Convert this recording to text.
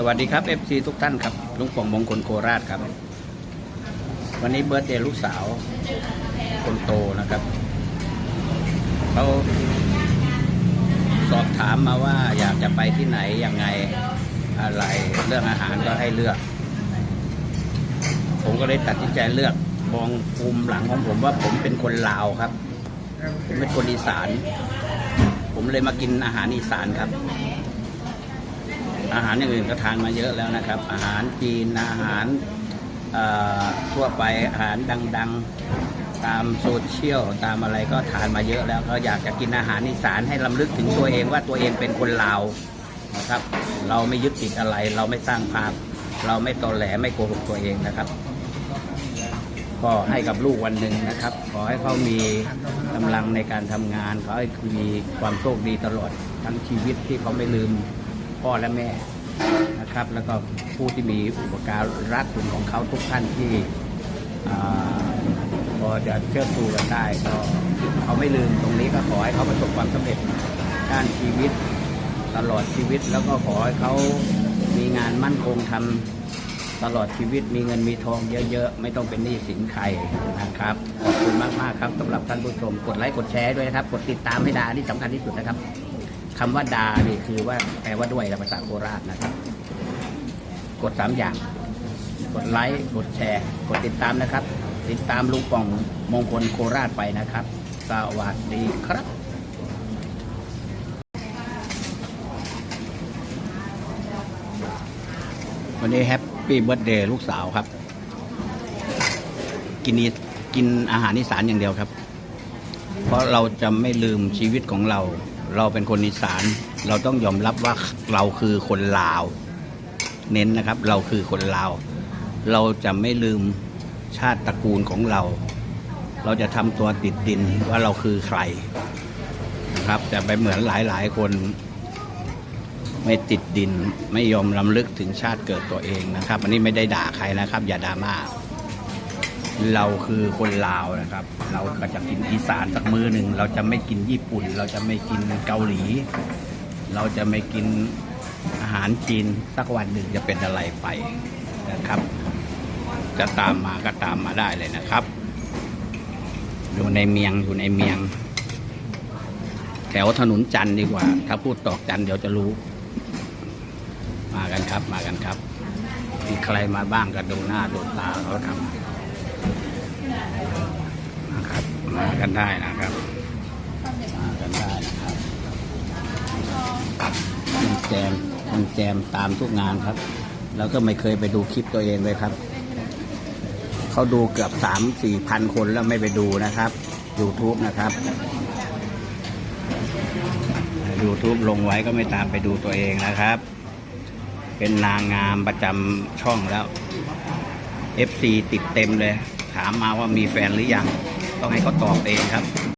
สวัสดีครับ FC ทุกท่านครับลุงป่องมงคลโคราชครับ วันนี้เบิร์ตเดย์ลูกสาว คนโตนะครับเขาสอบถามมาว่าอยากจะไปที่ไหนยังไงอะไรเรื่องอาหารก็ให้เลือก ผมก็เลยตัดสินใจเลือกมองภูมิหลังของผมว่าผมเป็นคนลาวครับผมเป็นคนอีสาน ผมเลยมากินอาหารอีสานครับ อาหารอย่างอื่นก็ทานมาเยอะแล้วนะครับ อาหารจีนอาหารทั่วไปอาหารดังๆ ตามโซเชียลตามอะไรก็ทานมาเยอะแล้วก็อยากจะกินอาหารอีสานให้ลำลึกถึงตัวเองว่าตัวเองเป็นคนลาวนะครับ เราไม่ยึดติดอะไร เราไม่สร้างภาพ เราไม่ตอแหลไม่โกหกตัวเองนะครับก็ให้กับลูกวันหนึ่งนะครับ ขอให้เขามีกำลังในการทำงาน ขอให้มีความโชคดีตลอดทั้งชีวิตที่เขาไม่ลืม พ่อและแม่นะครับ แล้วก็ผู้ที่มีอุปการรักคุณของเขาทุกท่านที่พอจะเชื่อชูกันได้ก็เขาไม่ลืมตรงนี้ก็ขอให้เขาประสบความสำเร็จด้านชีวิตตลอดชีวิต แล้วก็ขอให้เขามีงานมั่นคงทำตลอดชีวิตมีเงินมีทองเยอะๆ ไม่ต้องเป็นหนี้สินใครนะครับ ขอบคุณมากๆครับสำหรับท่านผู้ชม กดไลค์กดแชร์ด้วยนะครับ กดติดตามให้ดาที่สำคัญที่สุดนะครับ คำว่าดานี่คือว่าแปลว่าด้วยภาษาโคราชนะครับ กดสามอย่าง กดไลค์กดแชร์ กดติดตามนะครับ ติดตามลุงป่องมงคลโคราชไปนะครับ สวัสดีครับวันนี้แฮปปี้เบิร์ดเดย์ลูกสาวครับ กินกินอาหารอีสานอย่างเดียวครับ เพราะเราจะไม่ลืมชีวิตของเรา เราเป็นคนอีสาน เราต้องยอมรับว่าเราคือคนลาว เน้นนะครับ เราคือคนลาว เราจะไม่ลืมชาติตระกูลของเรา เราจะทำตัวติดดินว่าเราคือใครนะครับจะไปเหมือนหลายๆ คน ไม่ติดดินไม่ยอมลำลึกถึงชาติเกิดตัวเองนะครับ อันนี้ไม่ได้ด่าใครนะครับ อย่าดราม่า เราคือคนลาวนะครับ เราก็จะกินอีสานสักมือหนึ่ง เราจะไม่กินญี่ปุ่น เราจะไม่กินเกาหลี เราจะไม่กินอาหารจีนสักวันหนึ่งจะเป็นอะไรไปนะครับ จะตามมาก็ตามมาได้เลยนะครับ อยู่ในเมียงอยู่ในเมียง แถวถนนจันดีกว่า ถ้าพูดตอกจันเดี๋ยวจะรู้ มากันครับมากันครับมีใครมาบ้างก็ดูหน้าดูตาเขาทำ นะครับ มากันได้นะครับ มากันได้นะครับมันแจมมันแจมตามทุกงานครับ แล้วก็ไม่เคยไปดูคลิปตัวเองเลยครับ เขาดูเกือบสามสี่พันคนแล้วไม่ไปดูนะครับ YouTube นะครับ YouTube ลงไว้ก็ไม่ตามไปดูตัวเองนะครับ เป็นนางงามประจำช่องแล้ว FC ติดเต็มเลย ถามมาว่ามีแฟนหรือยัง ต้องให้เขาตอบเองครับ